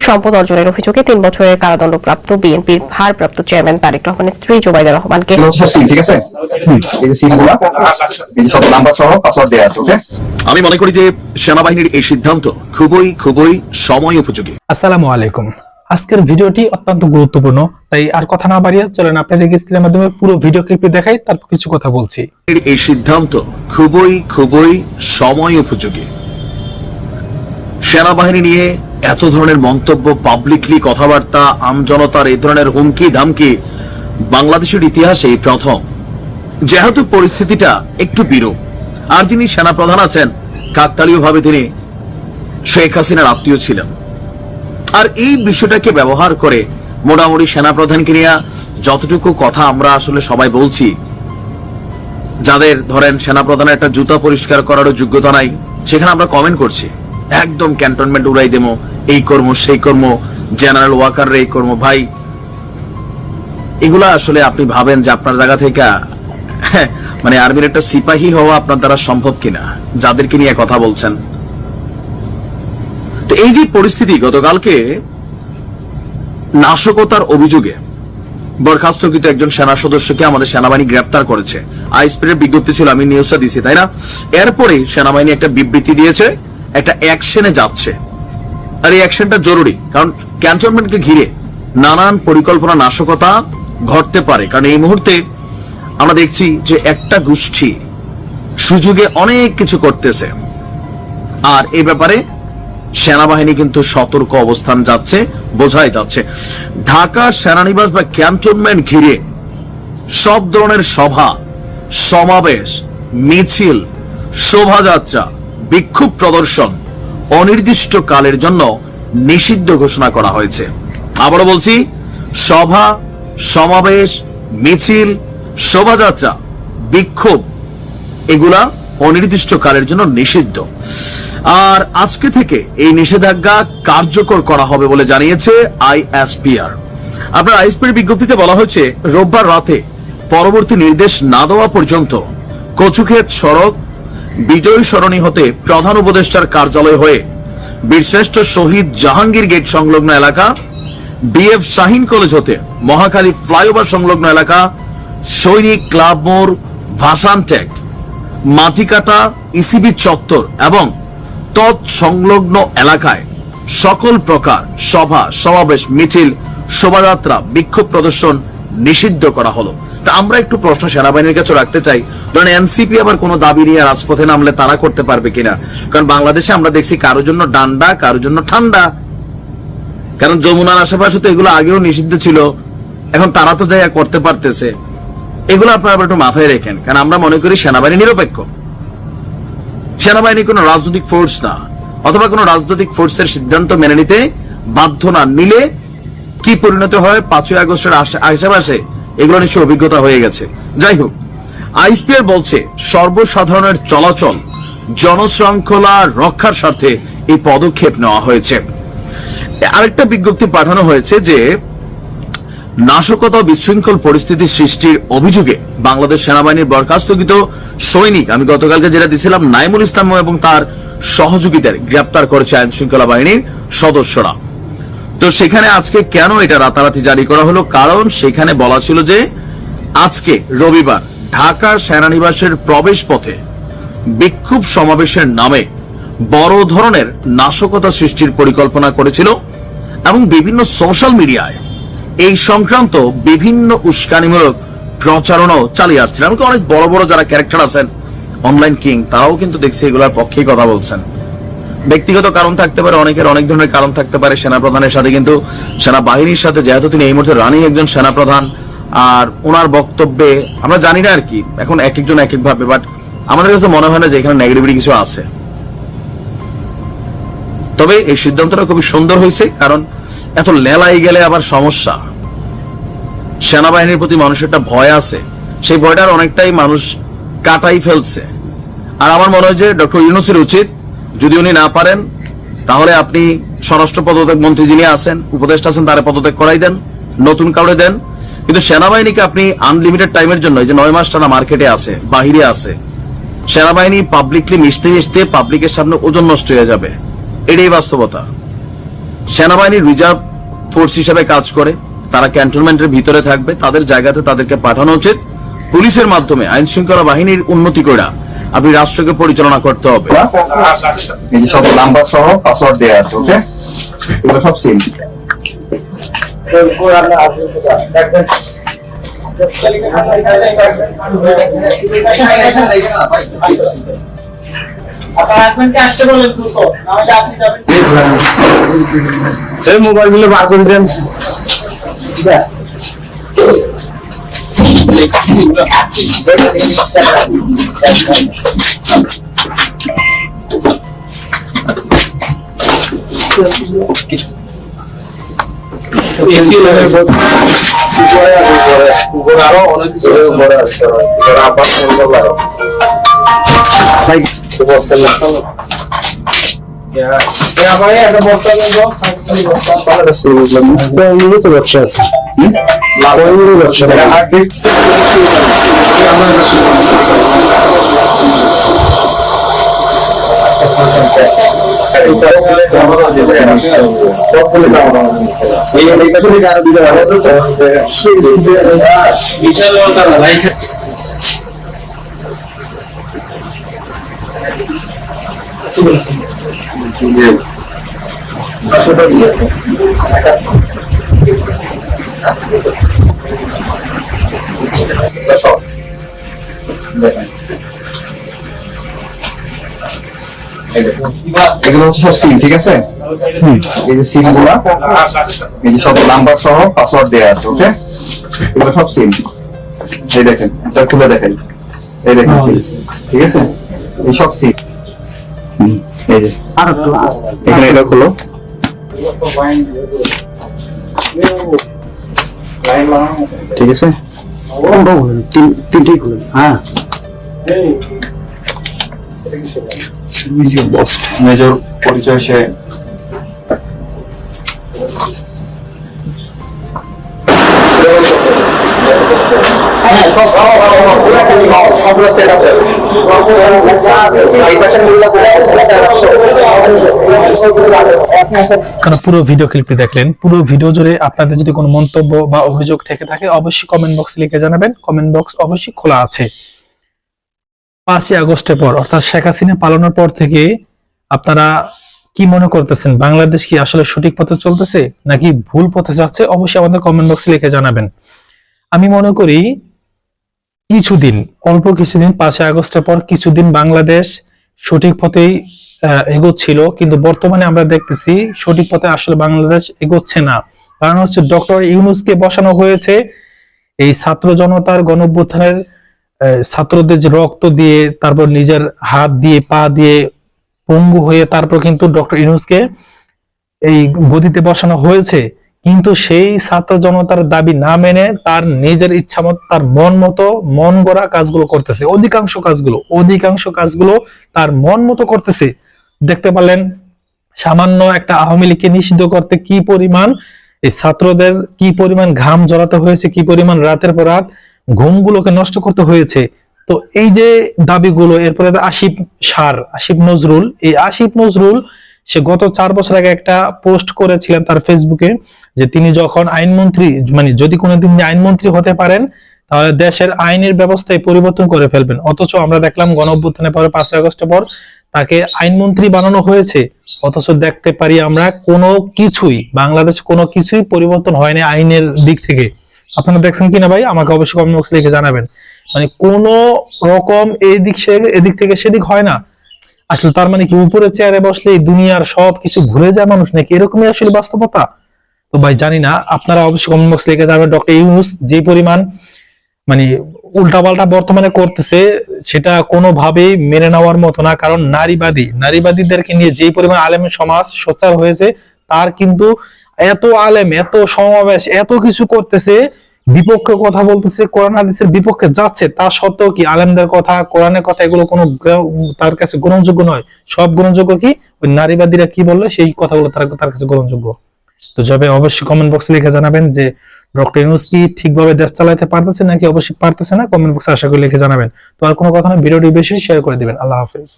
সম্পদ অর্জনের অভিযোগে তিন বছরের কারাদণ্ডপ্রাপ্ত বিএনপির ভারপ্রাপ্ত চেয়ারম্যান তারেক রহমানের স্ত্রী জোবাইদা রহমানকে ঠিক আছে? আমি মনে করি যে সেনাবাহিনীর এই সিদ্ধান্ত খুবই খুবই সময় উপযোগী। আসসালামু আলাইকুম। আজকের ভিডিওটি অত্যন্ত গুরুত্বপূর্ণ তাই আর কথা না বাড়িয়ে চলেন আপনাদেরকে স্ক্রিনের মাধ্যমে পুরো ভিডিও ক্লিপটি দেখাই তারপর কিছু কথা বলছি। এই সিদ্ধান্ত খুবই খুবই সময় উপযোগী। সেনাবাহিনী নিয়ে এত ধরনের মন্তব্য পাবলিকলি কথাবার্তা আমজনতার এই ধরনের হুমকি, ধামকি বাংলাদেশের ইতিহাসে প্রথম। যেহেতু পরিস্থিতিটা একটু বিরূপ, আর যিনি সেনাপ্রধান আছেন কাকতালীয় ভাবে তিনি শেখ হাসিনার আত্মীয় ছিলেন। আর এই বিষয়টাকে ব্যবহার করে মোটামুটি সেনাপ্রধানকে নিয়ে যতটুকু কথা আমরা আসলে সবাই বলছি, যাদের ধরেন সেনাপ্রধানের একটা জুতা পরিষ্কার করারও যোগ্যতা নাই, সেখানে আমরা কমেন্ট করছি। একদম ক্যান্টনমেন্ট উড়াই দেবো এই কর্ম, সেই কর্ম জেনারেল ওয়াকার এই কর্ম। ভাই, এগুলা আসলে আপনি ভাবেন যে আপনার জায়গা থেকে মানে আর্মির একটা সিপাহী হওয়া আপনার দ্বারা সম্ভব কিনা? যাদেরকে নিয়ে কথা বলছেন। তো এই যে পরিস্থিতি গতকালকে, নাশকতার অভিযোগে বরখাস্তকৃত একজন সেনা সদস্যকে আমাদের সেনাবাহিনী গ্রেপ্তার করেছে। আইসপির বিজ্ঞপ্তি ছিল, আমি নিউজটা দিছি, তাই না? এরপরে সেনাবাহিনী একটা বিবৃতি দিয়েছে, একটা অ্যাকশনে যাচ্ছে। আর এই অ্যাকশনটা জরুরি। কারণ ক্যান্টনমেন্টকে ঘিরে নানান পরিকল্পনা নাশকতা ঘটতে পারে। কারণ এই মুহূর্তে আমরা দেখছি যে একটা গোষ্ঠী সুযোগে অনেক কিছু করতেছে। আর এই ব্যাপারে সেনাবাহিনী কিন্তু সতর্ক অবস্থান যাচ্ছে, বোঝাই যাচ্ছে। ঢাকা সেনানিবাস বা ক্যান্টনমেন্ট ঘিরে সব ধরনের সভা, সমাবেশ, মিছিল, শোভাযাত্রা, বিক্ষোভ প্রদর্শন অনির্দিষ্ট কালের জন্য নিষিদ্ধ ঘোষণা করা হয়েছে। আবারও বলছি, সভা, সমাবেশ, মিছিল, শোভাযাত্রা, বিক্ষোভ, এগুলা অনির্দিষ্ট কালের জন্য নিষিদ্ধ। আর আজকে থেকে এই নিষেধাজ্ঞা কার্যকর করা হবে বলে জানিয়েছে আইএসপিআর। আপনার আইএসপির বিজ্ঞপ্তিতে বলা হয়েছে, রোববার রাতে পরবর্তী নির্দেশ না দেওয়া পর্যন্ত কচুক্ষেত সড়ক বিজয় সরণি হতে প্রধান উপদেষ্টার কার্যালয় হয়ে বীরশ্রেষ্ঠ শহীদ জাহাঙ্গীর গেট সংলগ্ন এলাকা বিএফ শাহিন কলেজ হতে মহাখালী ফ্লাইওভার সংলগ্ন এলাকা, সৈনিক ক্লাব মোড় ভাসান ট্যাগ মাটিকাটা, ইসিবি চত্বর এবং তৎ সংলগ্ন এলাকায় সকল প্রকার সভা, সমাবেশ, মিছিল, শোভাযাত্রা, বিক্ষোভ প্রদর্শন নিষিদ্ধ করা হলো। তা আমরা একটু প্রশ্ন সেনাবাহিনীর কাছে রাখতে চাই। ধরেন এনসিপি আবার কোনো দাবি নিয়ে রাজপথে নামলে তারা করতে পারবে কিনা? কারণ বাংলাদেশে আমরা দেখছি কারোর জন্য ডান্ডা, কারোর জন্য ঠান্ডা। কারণ যমুনার আশেপাশে তো এগুলো আগেও নিষিদ্ধ ছিল। এখন তারা তো যাই করতে পারতেছে। এগুলো আপনারা একটু মাথায় রেখেন। কারণ আমরা মনে করি সেনাবাহিনী নিরপেক্ষ। সেনাবাহিনী কোনো রাজনৈতিক ফোর্স না। অথবা কোনো রাজনৈতিক ফোর্সের সিদ্ধান্ত মেনে নিতে বাধ্য না। নিলে কি পরিণত হয়? পাঁচই আগস্টের আশেপাশে এগুলো নিশ্চয় অভিজ্ঞতা হয়ে গেছে। যাই হোক আইসপিআর বলছে, সর্বসাধারণের চলাচল, জনশৃঙ্খলা রক্ষার স্বার্থে এই পদক্ষেপ নেওয়া হয়েছে। আরেকটা বিজ্ঞপ্তি পাঠানো হয়েছে যে, নাশকতা বিশৃঙ্খল পরিস্থিতি সৃষ্টির অভিযোগে বাংলাদেশ সেনাবাহিনীর বরখাস্তকৃত সৈনিক, আমি গতকালকে যেটা দিছিলাম, নাইমুল ইসলাম এবং তার সহযোগীদের গ্রেপ্তার করেছে আইন শৃঙ্খলা বাহিনীর সদস্যরা। তো সেখানে আজকে কেন এটা রাতারাতি জারি করা হলো? কারণ সেখানে বলা ছিল যে আজকে রবিবার ঢাকার সেনানিবাসের প্রবেশ পথে বিক্ষোভ সমাবেশের নামে বড় ধরনের নাশকতা সৃষ্টির পরিকল্পনা করেছিল এবং বিভিন্ন সোশ্যাল মিডিয়ায় এই সংক্রান্ত বিভিন্ন উস্কানিমূলক প্রচারণাও চালিয়ে আসছিল। এমনকি অনেক বড় বড় যারা ক্যারেক্টার আছেন অনলাইন কিং তারাও কিন্তু দেখছি এগুলোর পক্ষেই কথা বলছেন। ব্যক্তিগত কারণ থাকতে পারে, অনেকের অনেক ধরনের কারণ থাকতে পারে, সেনাপ্রধানের সাথে কিন্তু সেনাবাহিনীর সাথে, যেহেতু তিনি এই মুহূর্তে রানিং একজন সেনাপ্রধান, আর ওনার বক্তব্যে আমরা জানি না আর কি, এখন এক একজন এক এক ভাবে বাট আমাদের কাছে মনে হয় না যে এখানে নেগেটিভিটি কিছু আছে। তবে এই সিদ্ধান্তটা খুবই সুন্দর হয়েছে, কারণ এত লেলাই গেলে আবার সমস্যা। সেনাবাহিনীর প্রতি মানুষের একটা ভয় আছে, সেই ভয়টার অনেকটাই মানুষ কাটাই ফেলছে। আর আমার মনে হয় যে ডক্টর ইউনুসের উচিত যদি উনি না পারেন, তাহলে আপনি স্বরাষ্ট্র পদত্যাগ মন্ত্রী যিনি আছেন, উপদেষ্টা আছেন, তারা পদত্যাগ করাই দেন, নতুন কাউরে দেন। কিন্তু সেনাবাহিনীকে আপনি আনলিমিটেড টাইমের জন্য যে নয় মাস টানা মার্কেটে আছে, বাহিরে আছে, সেনাবাহিনী পাবলিকলি মিশতে মিশতে পাবলিকের সামনে ওজন নষ্ট হয়ে যাবে। এটাই বাস্তবতা। সেনাবাহিনীর রিজার্ভ ফোর্স হিসেবে কাজ করে, তারা ক্যান্টনমেন্টের ভিতরে থাকবে, তাদের জায়গাতে তাদেরকে পাঠানো উচিত। পুলিশের মাধ্যমে আইন শৃঙ্খলা বাহিনীর উন্নতি করে আপনি রাষ্ট্রকে পরিচালনা করতে হবে। এই যে সব নাম্বার সহ পাসওয়ার্ড আছে ওকে এগুলো সব সেম এই মোবাইলগুলো বার করে দেন। আরো অনেক কিছু আবার তো ব্যবসা আছে ব্যবসা বিশাল ভাই এগুলো হচ্ছে সব সিম ঠিক আছে? এই যে সিমগুলা এই যে সব নাম্বার সহ পাসওয়ার্ড দেওয়া আছে ওকে এগুলো সব সিম এই দেখেন এটা খুলে দেখাই। এই দেখেন সিম ঠিক আছে? এই সব সিম এই যে। এখানে এটা খুলো। ঠিক আছে? হ্যাঁ। মেজর পরিচয় সে। কারণ পুরো ভিডিও ক্লিপটি দেখলেন। পুরো ভিডিও জুড়ে আপনাদের যদি কোনো মন্তব্য বা অভিযোগ থেকে থাকে, অবশ্যই কমেন্ট বক্সে লিখে জানাবেন। কমেন্ট বক্স অবশ্যই খোলা আছে। পাঁচই আগস্টের পর অর্থাৎ শেখ হাসিনা পালানোর পর থেকে আপনারা কি মনে করতেছেন? বাংলাদেশ কি আসলে সঠিক পথে চলতেছে নাকি ভুল পথে যাচ্ছে? অবশ্যই আমাদের কমেন্ট বক্সে লিখে জানাবেন। আমি মনে করি কিছুদিন অল্প কিছুদিন পাঁচই আগস্টের পর কিছুদিন বাংলাদেশ সঠিক পথেই এগোচ্ছিল। কিন্তু বর্তমানে আমরা দেখতেছি সঠিক পথে আসলে বাংলাদেশ এগোচ্ছে না। কারণ হচ্ছে ডক্টর ইউনুসকে বসানো হয়েছে। এই ছাত্র জনতার গণঅভ্যুত্থানের আহ, ছাত্রদের যে রক্ত দিয়ে, তারপর নিজের হাত দিয়ে, পা দিয়ে পঙ্গু হয়ে তারপর কিন্তু ডক্টর ইউনুসকে এই গদিতে বসানো হয়েছে। কিন্তু সেই ছাত্র জনতার দাবি না মেনে তার নিজের ইচ্ছা মতো, তার মন মতো, মন গড়া কাজগুলো করতেছে। অধিকাংশ কাজগুলো অধিকাংশ কাজগুলো তার মন মতো করতেছে। দেখতে পারলেন সামান্য একটা আওয়ামী লীগকে নিষিদ্ধ করতে কি পরিমাণ, এই ছাত্রদের কি পরিমাণ ঘাম জড়াতে হয়েছে, কি পরিমাণ রাতের পর রাত ঘুমগুলোকে নষ্ট করতে হয়েছে। তো এই যে দাবিগুলো, এরপরে আসিফ সার, আসিফ নজরুল। এই আসিফ নজরুল, সে গত চার বছর আগে একটা পোস্ট করেছিলেন তার ফেসবুকে যে তিনি যখন আইনমন্ত্রী মানে যদি কোনোদিন আইনমন্ত্রী হতে পারেন, তাহলে দেশের আইনের ব্যবস্থায় পরিবর্তন করে ফেলবেন। অথচ আমরা দেখলাম গণ অভ্যুত্থানের পরে পাঁচই আগস্টের পর তাকে আইনমন্ত্রী বানানো হয়েছে। অথচ দেখতে পারি আমরা কোনো কিছুই, বাংলাদেশ কোনো কিছুই পরিবর্তন হয়নি আইনের দিক থেকে। আপনারা দেখছেন কিনা ভাই? আমাকে অবশ্যই কমেন্ট বক্সে লিখে জানাবেন। মানে কোন রকম এই দিক সে- এদিক থেকে সেদিক হয় না। আসলে তার মানে কি, উপরে চেয়ারে বসলে দুনিয়ার সব কিছু ভুলে যায় মানুষ নাকি? এরকমই আসলে বাস্তবতা। তো ভাই, জানি না, আপনারা অবশ্যই কমেন্ট বক্সে লিখে যাবেন। ডক্টর ইউনুস যে পরিমাণ মানে উল্টাপাল্টা বর্তমানে করতেছে, সেটা কোনোভাবেই মেনে নেওয়ার মতো না। কারণ নারীবাদী, নারীবাদীদেরকে নিয়ে যেই পরিমাণ আলেম সমাজ সোচ্চার হয়েছে, তার কিন্তু এত আলেম, এত সমাবেশ, এত কিছু করতেছে, বিপক্ষে কথা বলতেছে, কোরআন হাদিসের বিপক্ষে যাচ্ছে, তা সত্ত্বেও কি আলেমদের কথা, কোরআনের কথা এগুলো কোনো তার কাছে গ্রহণযোগ্য নয়? সব গ্রহণযোগ্য কি? ওই নারীবাদীরা কি বলল? সেই কথাগুলো তার তার কাছে গ্রহণযোগ্য। তো যাবে অবশ্যই কমেন্ট বক্সে লিখে জানাবেন যে ডক্টর ইউনুস কি ঠিকভাবে দেশ চালাতে পারতেছে নাকি অবশ্যই পারতেছে না? কমেন্ট বক্সে আশা করি লিখে জানাবেন। তো আর কোনো কথা না, ভিডিওটি বেশি শেয়ার করে দিবেন। আল্লাহ হাফেজ।